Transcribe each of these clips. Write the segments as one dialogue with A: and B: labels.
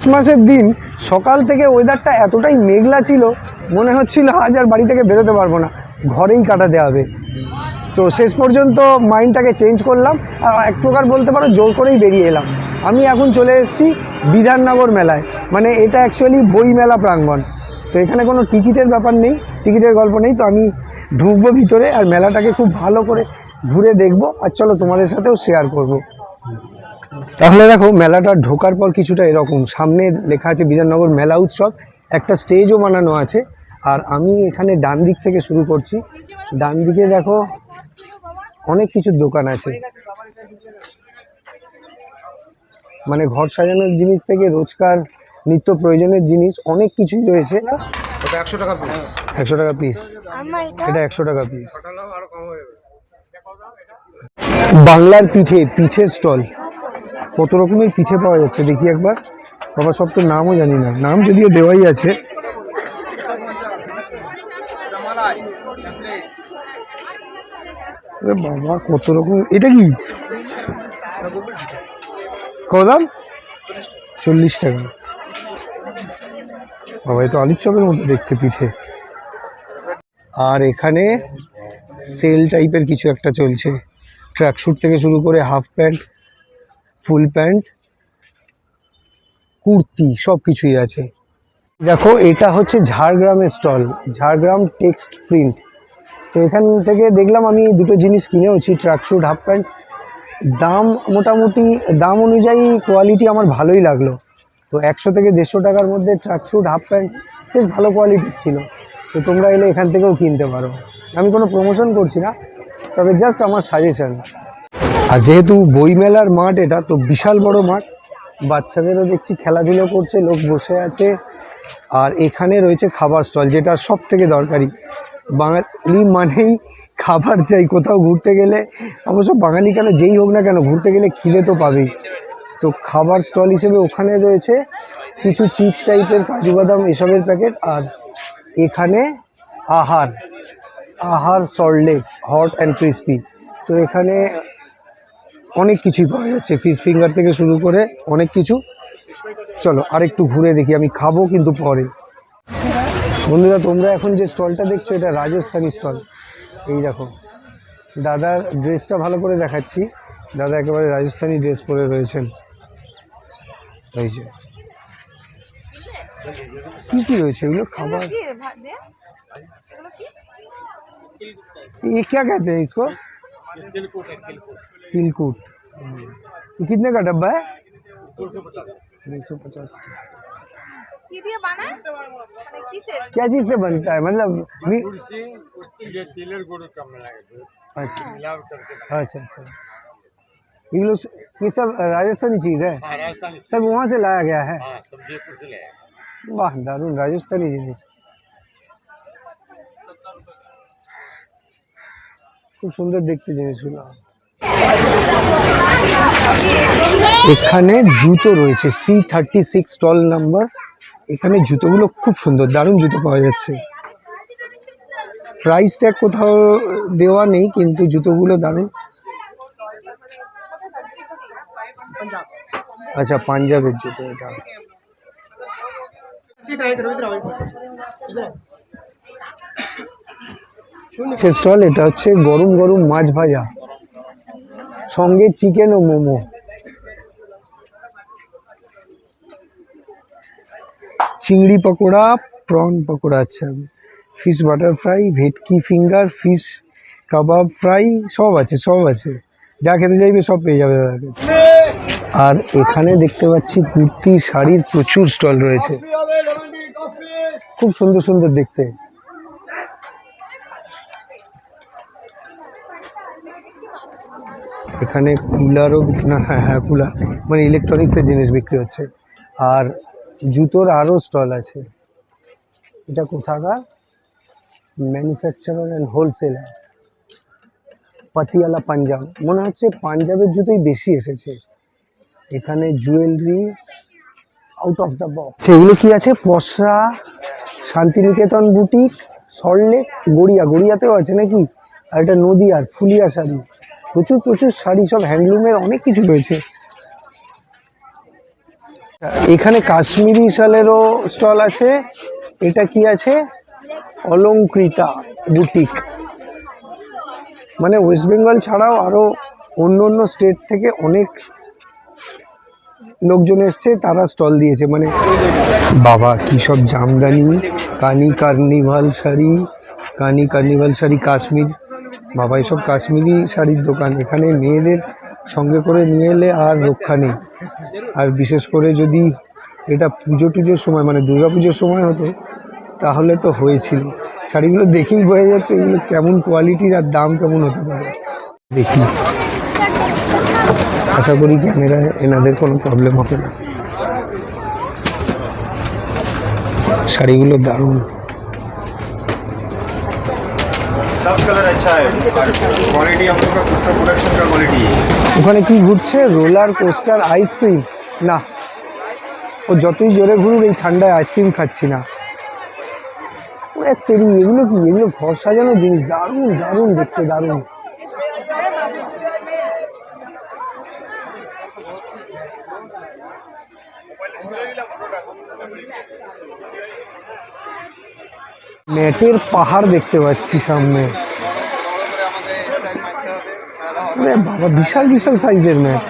A: ক্রিসমাসের দিন সকাল থেকে ওয়েদারটা এতটাই মেঘলা ছিল, মনে হচ্ছিল আজ আর বাড়ি থেকে বেরোতে পারব না। ঘরেই কাটাতে হবে। তো শেষ পর্যন্ত মাইন্ডটাকে চেঞ্জ করলাম। আর এক প্রকার বলতে পারো, জোর করেই বেরিয়ে এলাম। আমি এখন চলে এসেছি বিধাননগর মেলায়। মানে এটা অ্যাকচুয়ালি বই মেলা প্রাঙ্গণ। তো এখানে কোনো টিকিটের ব্যাপার নেই, টিকিটের গল্প নেই। তো আমি ঢুকবো ভিতরে আর মেলাটাকে খুব ভালো করে ঘুরে দেখব। আর চলো তোমাদের সাথেও শেয়ার করব। তাহলে দেখো মেলাটা ঢোকার পর কিছুটা এরকম। সামনে লেখা আছে বিধাননগর মেলা উৎসব। একটা স্টেজও বানানো আছে। আর আমি এখানে ডান দিক থেকে শুরু করছি। ডান দিকে দেখো অনেক কিছুর দোকান আছে। মানে ঘর সাজানোর জিনিস থেকে রোজকার নিত্য প্রয়োজনের জিনিস অনেক কিছুই রয়েছে।
B: ওটা একশো টাকা পিস
A: একশো টাকা পিস
C: এটা
A: এটা একশো টাকা পিস বাংলার পিঠে পিঠের স্টল। কত রকমের পিঠে পাওয়া যাচ্ছে, দেখি একবার। বাবা, সব তো নামও জানি না। নাম যদিও দেওয়াই আছে। বাবা, কত রকম এটা কি? কত দাম? চল্লিশ টাকা। বাবা, এ তো আলুর চপের মতো দেখতে পিঠে। আর এখানে সেল টাইপের কিছু একটা চলছে। ট্র্যাকস্যুট থেকে শুরু করে half pant. Full pant, kurti সব কিছুই আছে। দেখো, এটা হচ্ছে ঝাড়গ্রামের স্টল, ঝাড়গ্রাম টেক্সট প্রিন্ট। তো এখান থেকে দেখলাম আমি দুটো জিনিস কিনেওছি ট্র্যাকস্যুট হাফ প্যান্ট। দাম মোটামুটি, দাম অনুযায়ী কোয়ালিটি আমার ভালোই লাগল। তো একশো থেকে দেড়শো টাকার মধ্যে ট্র্যাকস্যুট হাফ প্যান্ট বেশ ভালো কোয়ালিটির ছিল। তো তোমরা এলে এখান থেকেও কিনতে পারো। আমি কোনো প্রমোশন করছি না, তবে জাস্ট আমার সাজেশন আর যেহেতু বইমেলার মাঠ এটা, তো বিশাল বড় মাঠ। বাচ্চাদেরও দেখছি খেলাধুলো করছে, লোক বসে আছে। আর এখানে রয়েছে খাবার স্টল, যেটা সব থেকে দরকারি। বাঙালি মানেই খাবার চাই কোথাও ঘুরতে গেলে। অবশ্য বাঙালি কেন যেই হোক না কেন, ঘুরতে গেলে খিদে তো পাবেই। তো খাবার স্টল হিসেবে ওখানে রয়েছে কিছু চিপস টাইপের, কাজু বাদাম এসবের প্যাকেট। আর এখানে আহার আহার সল্টলেক, হট অ্যান্ড ক্রিস্পি। তো এখানে অনেক কিছুই পাওয়া যাচ্ছে ফিশ ফিঙ্গার থেকে শুরু করে অনেক কিছু চলো আরেকটু ঘুরে দেখি আমি খাবো কিন্তু পরে বন্ধুরা তোমরা এখন যে স্টলটা দেখছো এটা রাজস্থানি স্টল এই দেখো দাদার ড্রেসটা ভালো করে দেখাচ্ছি দাদা একেবারে রাজস্থানি ড্রেস পরে রয়েছেন এই যে কি কি রয়েছে এগুলো খাবার
C: কি ভাত দে এগুলো কি
A: ये क्या कहते हैं इसको तिलकुट ये कितने का डब्बा है दो सौ पचास
C: কি দিয়ে বানায় মানে কিসের
A: क्या चीज़ से बनता है मतलब मी-
B: गुड़ से ये तेलर गुड़ का मिलाएगा
A: अच्छा
B: मिलावट करके
A: अच्छा अच्छा ये लोग ये सब राजस्थानी चीज़ है
B: हाँ राजस्थानी
A: सब वहाँ से लाया गया है
B: हाँ सब जयपुर से ले आए
A: বাহ দারুণ রাজস্থানি জিনিস খুব সুন্দর দেখতে জিনিসগুলো এখানে জুতো রয়েছে C thirty six stall number এখানে জুতোগুলো খুব সুন্দর, দারুণ জুতো পাওয়া যাচ্ছে। প্রাইস ট্যাগ কোথাও দেওয়া নেই, কিন্তু জুতোগুলো দারুণ। আচ্ছা পাঞ্জাবের জুতো এটা। সে স্টল এটা হচ্ছে গরম গরম মাছ ভাজা। সঙ্গে চিকেন ও মোমো। চিংড়ি পকোড়া প্রন পকোড়া আচ্ছা। Fish butter fry bhetki finger fish kebab fry সব আছে সব আছে। যা খেতে চাইবে সব পেয়ে যাবে। আর এখানে দেখতে পাচ্ছি কুর্তি, শাড়ির প্রচুর স্টল রয়েছে। খুব সুন্দর সুন্দর দেখতে। এখানে কুলারও না হ্যাঁ হ্যাঁ কুলার মানে ইলেকট্রনিক্সের জিনিস বিক্রি হচ্ছে। আর জুতোর আরও স্টল আছে। এটা কোথাকার? Manufacturer and wholesaler Patiala Punjab. মনে হচ্ছে পাঞ্জাবের জুতোই বেশি এসেছে। এখানে jewellery out of the box সেগুলো কি আছে? পসরা শান্তিনিকেতন বুটিক সল্টলেক, গড়িয়া, গড়িয়াতেও আছে নাকি? আর এটা নদীয়ার, ফুলিয়া শাড়ি। প্রচুর প্রচুর শাড়ি, সব হ্যান্ডলুমের অনেক কিছু রয়েছে। এখানে কাশ্মীরি শালেরও স্টল আছে। এটা কি আছে? অলঙ্কৃতা বুটিক। মানে ওয়েস্ট বেঙ্গল ছাড়াও আরও অন্য অন্য স্টেট থেকে অনেক লোকজন এসছে, তারা স্টল দিয়েছে। মানে বাবা, কী সব জামদানি, কানি কার্নিভাল শাড়ি, কানি কার্নিভাল শাড়ি, কাশ্মীর বাবা, এসব কাশ্মীরি শাড়ির দোকান। এখানে মেয়েদের সঙ্গে করে নিয়ে এলে আর রক্ষা নেই। আর বিশেষ করে যদি এটা পুজো টুজোর সময় মানে পুজোর সময় হতো, তাহলে তো হয়েছিল। শাড়িগুলো দেখেই বোঝা যাচ্ছে এগুলো কেমন কোয়ালিটির আর দাম কেমন হতে পারে। দেখি। আশা করি ক্যামেরায় এনাদের কোনো প্রবলেম হবে না। শাড়িগুলো দারুণ।
D: सब कलर अच्छा है क्वालिटी हम लोग का खुद का प्रोडक्शन का क्वालिटी है
A: ওখানে কি ঘুরছে রোলার কোস্টার আইসক্রিম না ও যতই জোরে ঘুরুক এই ঠান্ডায় আইসক্রিম খাচ্ছি না ও এক তেরি এগুলো কি এগুলো ঘর সাজানো জিনিস দারুণ দারুণ দেখতে দারুণ নেটের পাহাড় দেখতে পাচ্ছি সামনে। বাবা, বিশাল বিশাল সাইজের ম্যাট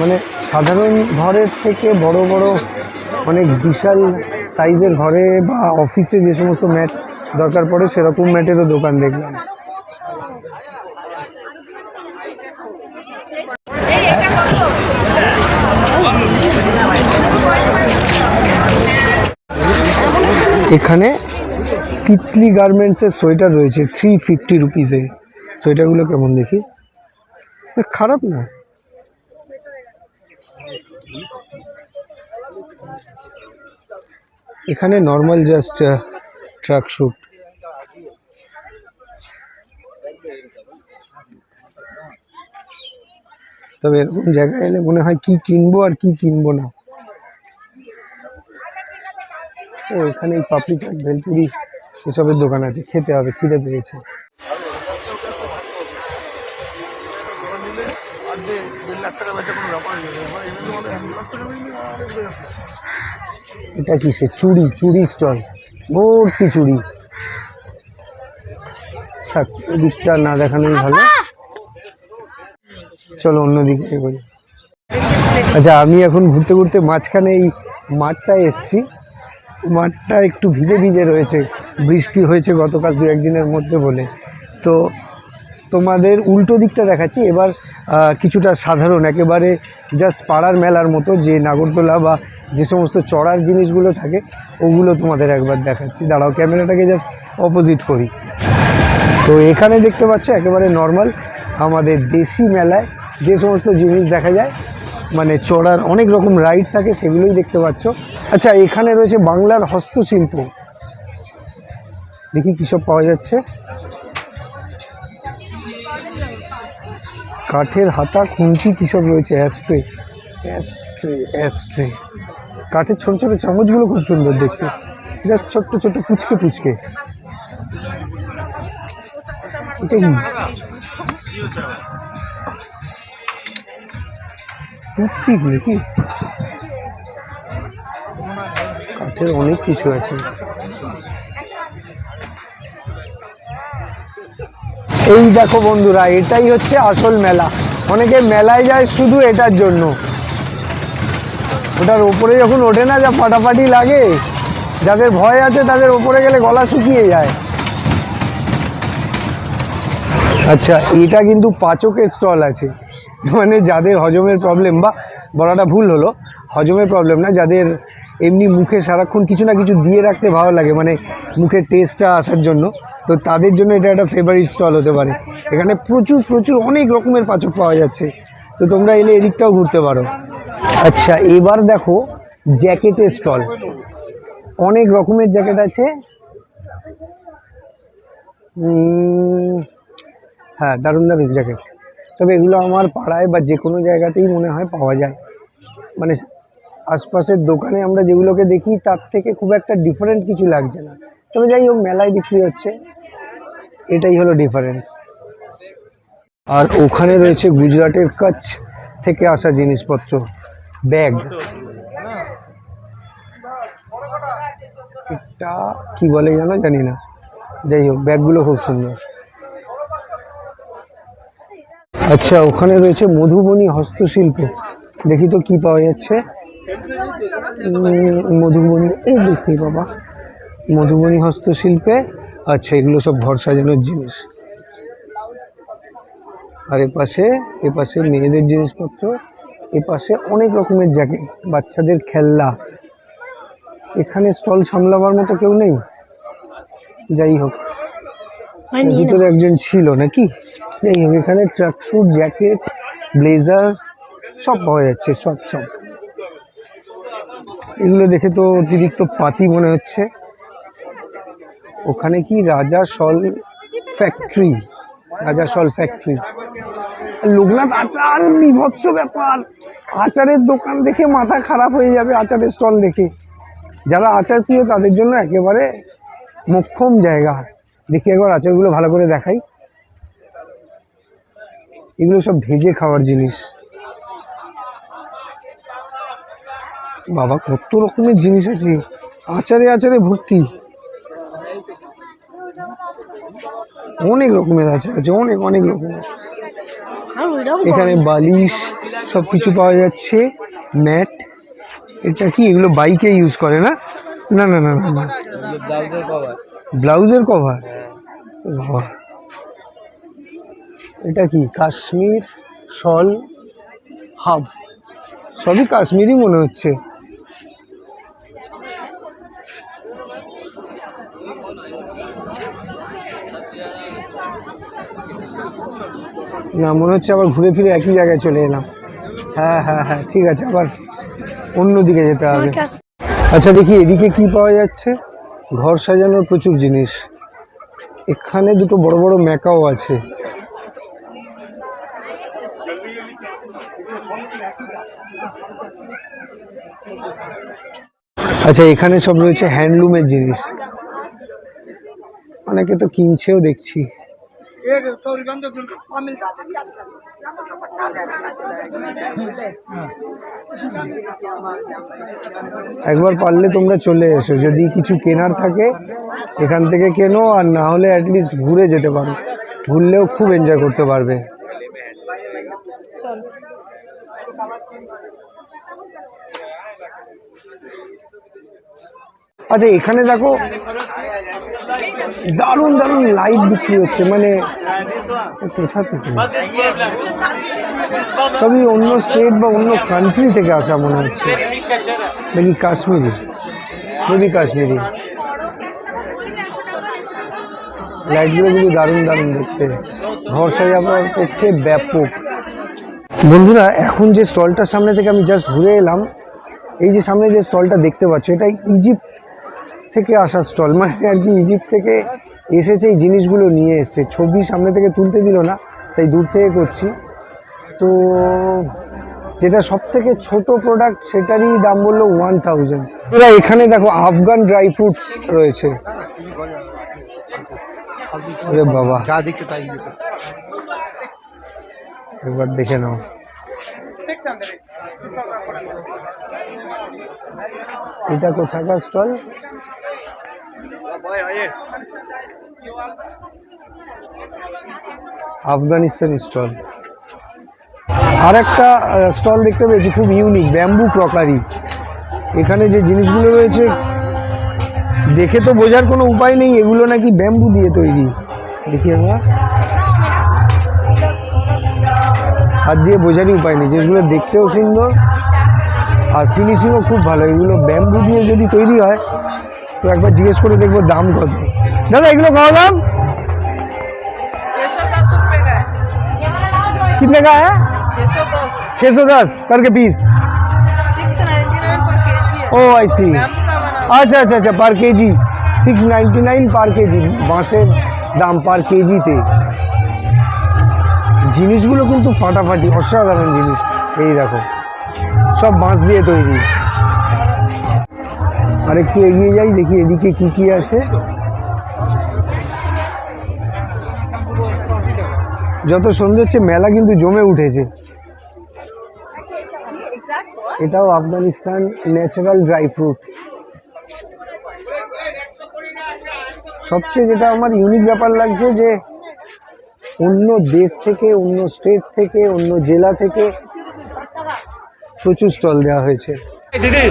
A: মানে সাধারণ ঘরের থেকে বড় বড় অনেক বিশাল সাইজের ঘরে বা অফিসে যে সমস্ত ম্যাট দরকার পড়ে, সেরকম ম্যাটেরও দোকান দেখলাম। এখানে তিতলি গার্মেন্টসের সোয়েটার রয়েছে থ্রি ফিফটি রুপিসে সোয়েটারগুলো কেমন দেখি? খারাপ না। এখানে নর্মাল জাস্ট ট্রাক শুট তবে এরকম জায়গায় এলে মনে হয় কি কিনবো আর কি কিনবো না। ও, এখানে এই পাপড়ি চাট, ভেলপুরি, এসবের দোকান আছে, খেতে হবে, খিদে পেয়েছে। এটা কিসে চুড়ি? চুড়ি স্টল, ভর্তি চুড়ি। থাক, এদিকটা না দেখানোই ভালো। চলো অন্যদিকে এগোই। আচ্ছা আমি এখন ঘুরতে ঘুরতে মাঝখানে এই মাঠটায় এসছি। মাঠটা একটু ভিজে ভিজে রয়েছে। বৃষ্টি হয়েছে গতকাল দু একদিনের মধ্যে বলে। তো তোমাদের উল্টো দিকটা দেখাচ্ছি। এবার কিছুটা সাধারণ, একেবারে জাস্ট পাড়ার মেলার মতো যে নাগরদোলা বা যে সমস্ত চড়ার জিনিসগুলো থাকে, ওগুলো তোমাদের একবার দেখাচ্ছি। দাঁড়াও, ক্যামেরাটাকে জাস্ট অপোজিট করি। তো এখানে দেখতে পাচ্ছ, একেবারে নর্মাল আমাদের দেশি মেলায় যে সমস্ত জিনিস দেখা যায় মানে চড়ার অনেক রকম রাইড থাকে, সেগুলোই দেখতে পাচ্ছ। আচ্ছা এখানে রয়েছে বাংলার হস্তশিল্প। দেখি কী সব পাওয়া যাচ্ছে। কাঠের হাতা, খুন্তি, কী সব রয়েছে? অ্যাস্ট্রে অ্যাস্ট্রে অ্যাস্ট্রে কাঠের ছোট ছোট চামচগুলো খুব সুন্দর দেখতে। জাস্ট ছোট্ট ছোট্ট পুচকে পুচকে। এটা কাঠের অনেক কিছু আছে। এই দেখো বন্ধুরা, এটাই হচ্ছে আসল মেলা। অনেকে মেলায় যায় শুধু এটার জন্য। ওটার ওপরে যখন ওঠে না, যা ফাটাফাটি লাগে, যাদের ভয় আছে তাদের ওপরে গেলে গলা শুকিয়ে যায়। আচ্ছা এটা কিন্তু পাচকের স্টল আছে। মানে যাদের হজমের প্রবলেম বা বলাটা ভুল হলো, হজমের প্রবলেম না, যাদের এমনি মুখে সারাক্ষণ কিছু না কিছু দিয়ে রাখতে ভালো লাগে মানে মুখের টেস্টটা আসার জন্য, তো তাদের জন্য এটা একটা ফেভারিট স্টল হতে পারে। এখানে প্রচুর প্রচুর অনেক রকমের পাচক পাওয়া যাচ্ছে, তো তোমরা এলে এদিকটাও ঘুরতে পারো। আচ্ছা এবার দেখো জ্যাকেটের স্টল অনেক রকমের জ্যাকেট আছে। হ্যাঁ দারুণ দারুণ জ্যাকেট তবে এগুলো আমার পাড়ায় বা যে কোনো জায়গাতেই মনে হয় পাওয়া যায়। মানে আশপাশের দোকানে আমরা যেগুলোকে দেখি, তার থেকে খুব একটা ডিফারেন্ট কিছু লাগছে না। তবে যাই হোক, মেলায় বিক্রি হচ্ছে। এটাই হলো ডিফারেন্স আর ওখানে রয়েছে গুজরাটের কাছ থেকে আসা জিনিসপত্র। ব্যাগ। এটা কি বলে জানো? জানি না। যাই হোক, ব্যাগগুলো খুব সুন্দর। আচ্ছা ওখানে রয়েছে মধুবনী হস্তশিল্প। দেখি তো কি পাওয়া যাচ্ছে। মধুবনী এই দেখি বাবা। মধুবনী হস্তশিল্পে আচ্ছা এগুলো সব ঘর সাজানোর জিনিস। আর এপাশে এপাশে মেয়েদের জিনিসপত্র এপাশে অনেক রকমের জ্যাকেট বাচ্চাদের খেলনা। এখানে স্টল সামলাবার মতো কেউ নেই? যাই হোক ভিতরে একজন ছিল নাকি? এখানে ট্রাকস্যুট জ্যাকেট ব্লেজার সব পাওয়া যাচ্ছে, সব সব। এগুলো দেখে তো অতিরিক্ত পাতি মনে হচ্ছে। ওখানে কি রাজা সল ফ্যাক্টরি রাজা সল ফ্যাক্টরি লোকনাথ আচার, বিভৎস ব্যাপার। আচারের দোকান দেখে মাথা খারাপ হয়ে যাবে আচারের স্টল দেখে। যারা আচার প্রিয় তাদের জন্য একেবারে মোক্ষম জায়গা। দেখি একবার আচারগুলো ভালো করে দেখাই। এগুলো সব ভেজে খাওয়ার জিনিস। বাবা কত রকমের জিনিস আছে। আচারে আচারে ভর্তি। অনেক রকমের আচার আছে অনেক অনেক রকমের। এখানে বালিশ সব কিছু পাওয়া যাচ্ছে ম্যাট। এটা কি এগুলো বাইকে ইউজ করে না? না না না না ব্লাউজের কভার বাবা। এটা কি? Kashmir shawl hub. সবই কাশ্মীরই মনে হচ্ছে। না মনে হচ্ছে আবার ঘুরে ফিরে একই জায়গায় চলে এলাম। হ্যাঁ হ্যাঁ হ্যাঁ ঠিক আছে আবার অন্যদিকে যেতে হবে। আচ্ছা দেখি এদিকে কি পাওয়া যাচ্ছে? ঘর সাজানোর প্রচুর জিনিস। এখানে দুটো বড় বড় ম্যাকাও আছে। আচ্ছা এখানে সব রয়েছে হ্যান্ডলুমের জিনিস। অনেকে তো কিনছেও দেখছি। একবার পারলে তোমরা চলে এসো, যদি কিছু কেনার থাকে, এখান থেকে কেনো, আর না হলে অ্যাটলিস্ট ঘুরে যেতে পারো। ঘুরলেও খুব এনজয় করতে পারবে। আচ্ছা এখানে দেখো দারুণ দারুণ লাইট বিক্রি হচ্ছে মানে কোথা থেকে? সবই অন্য স্টেট বা অন্য কান্ট্রি থেকে আসা মনে হচ্ছে। নাকি কাশ্মীরি? মেবি কাশ্মীরি। লাইটগুলো কিন্তু দারুণ দারুণ দেখতে। ঘর সাজাবার পক্ষে ব্যাপক। বন্ধুরা, এখন যে স্টলটার সামনে থেকে আমি জাস্ট ঘুরে এলাম, এই যে সামনে যে স্টলটা দেখতে পাচ্ছ, এটা ইজিপ্ট থেকে আসা স্টল। মানে আর কি ইজিপ্ট থেকে এসেছে এই জিনিসগুলো নিয়ে এসছে। ছবি সামনে থেকে তুলতে দিল না তাই দূর থেকে করছি। তো যেটা সব থেকে ছোট প্রোডাক্ট সেটারই দাম বলল ওয়ান থাউজেন্ড এরা এখানে দেখো আফগান ড্রাই ফ্রুটস রয়েছে। বাবা। একবার দেখে নাও। এটা কোথাকার স্টল আফগানিস্তান স্টল। আর একটা স্টল দেখতে পেয়েছি, খুব ইউনিক ব্যাম্বু ক্রকারি এখানে যে জিনিসগুলো রয়েছে, দেখে তো বোঝার কোনো উপায় নেই, এগুলো নাকি ব্যাম্বু দিয়ে তৈরি। দেখি আমরা। হাত দিয়ে বোঝারই উপায় নেই, যেগুলো দেখতেও সুন্দর, আর ফিনিশিংও খুব ভালো, এগুলো ব্যাম্বু দিয়ে যদি তৈরি হয় তো একবার জিজ্ঞেস করে দেখবো দাম কত দাদা এগুলো কত দাম कितने का है छः सौ दस करके पीस ओ आई सी আচ্ছা আচ্ছা আচ্ছা per kg six ninety nine per kg বাঁশের দাম পার কেজিতে জিনিসগুলো কিন্তু ফাটাফাটি অসাধারণ জিনিস এই দেখো সব বাঁশ দিয়ে তৈরি আর একটু এগিয়ে যাই, দেখি এদিকে কি কি আছে। যত সন্ধে হচ্ছে, মেলা কিন্তু জমে উঠেছে। এটাও আফগানিস্তান ন্যাচারাল ড্রাই ফ্রুট সবচেয়ে যেটা আমার ইউনিক ব্যাপার লাগছে যে, অন্য দেশ থেকে, অন্য স্টেট থেকে, অন্য জেলা থেকে প্রচুর স্টল দেওয়া হয়েছে।
D: দিদি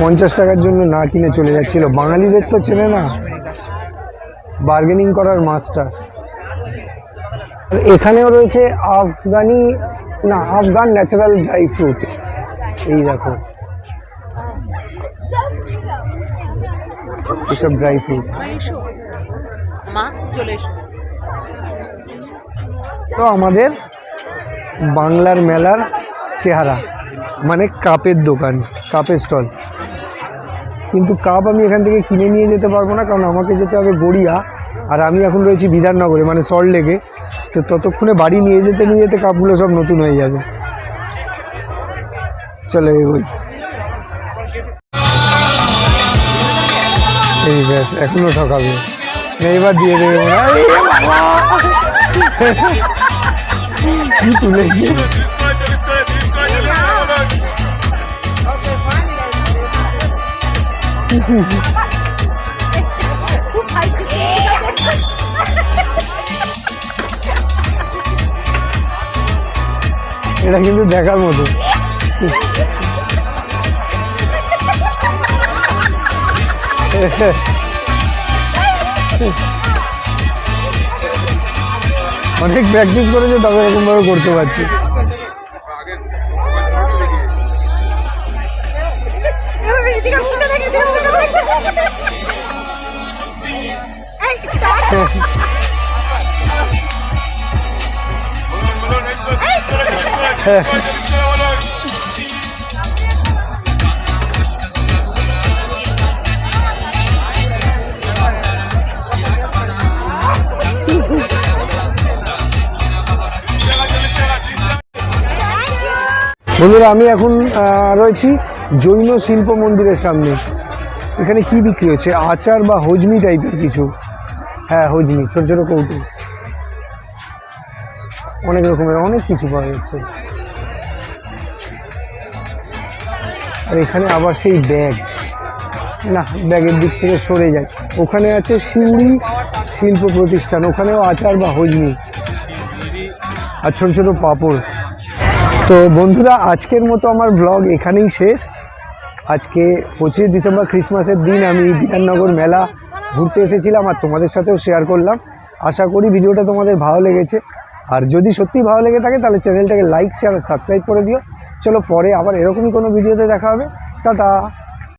A: পঞ্চাশ টাকার জন্য না কিনে চলে যাচ্ছিল? বাঙালিদের তো চেনে না। বার্গেনিং করার মাস্টার এখানেও রয়েছে আফগানি না আফগান ন্যাচারাল ড্রাই ফ্রুট এই দেখো। এসব ড্রাই ফ্রুট তো আমাদের বাংলার মেলার চেহারা। মানে কাপের দোকান, কাপের স্টল কিন্তু কাপ আমি এখান থেকে কিনে নিয়ে যেতে পারব না, কারণ আমাকে যেতে হবে গড়িয়া, আর আমি এখন রয়েছি বিধাননগরে মানে সল্ট লেগে তো ততক্ষণে বাড়ি নিয়ে যেতে নিয়ে যেতে কাপগুলো সব নতুন হয়ে যাবে। চলে এগোই এই ব্যাস এখনও ঠকাবে। এবার দিয়ে দেবে। কি এটা কিন্তু দেখার মতো। অনেক প্র্যাকটিস করেছে তবে এরকমভাবে করতে পারছি বন্ধুরা, আমি এখন রয়েছি জৈন শিল্প মন্দিরের সামনে। এখানে কি বিক্রি হচ্ছে? আচার বা হজমি টাইপের কিছু? হ্যাঁ হজমি, ছোট ছোট কৌটো। অনেক রকমের, অনেক কিছু পাওয়া যাচ্ছে। আর এখানে আবার সেই ব্যাগ। না, ব্যাগের দিক থেকে সরে যায়। ওখানে আছে সিউড়ি শিল্প প্রতিষ্ঠান, ওখানেও আচার বা হজমি আর ছোটো ছোটো পাপড়। তো বন্ধুরা, আজকের মতো আমার ব্লগ এখানেই শেষ। আজকে পঁচিশে ডিসেম্বর ক্রিসমাসের দিন আমি বিধাননগর মেলা ঘুরতে এসেছিলাম আর তোমাদের সাথেও শেয়ার করলাম। আশা করি ভিডিওটা তোমাদের ভালো লেগেছে। আর যদি সত্যি ভালো লেগে থাকে, তাহলে চ্যানেলটাকে লাইক শেয়ার সাবস্ক্রাইব করে দিও। চলো পরে আবার এরকমই কোনো ভিডিওতে দেখা হবে। টাটা।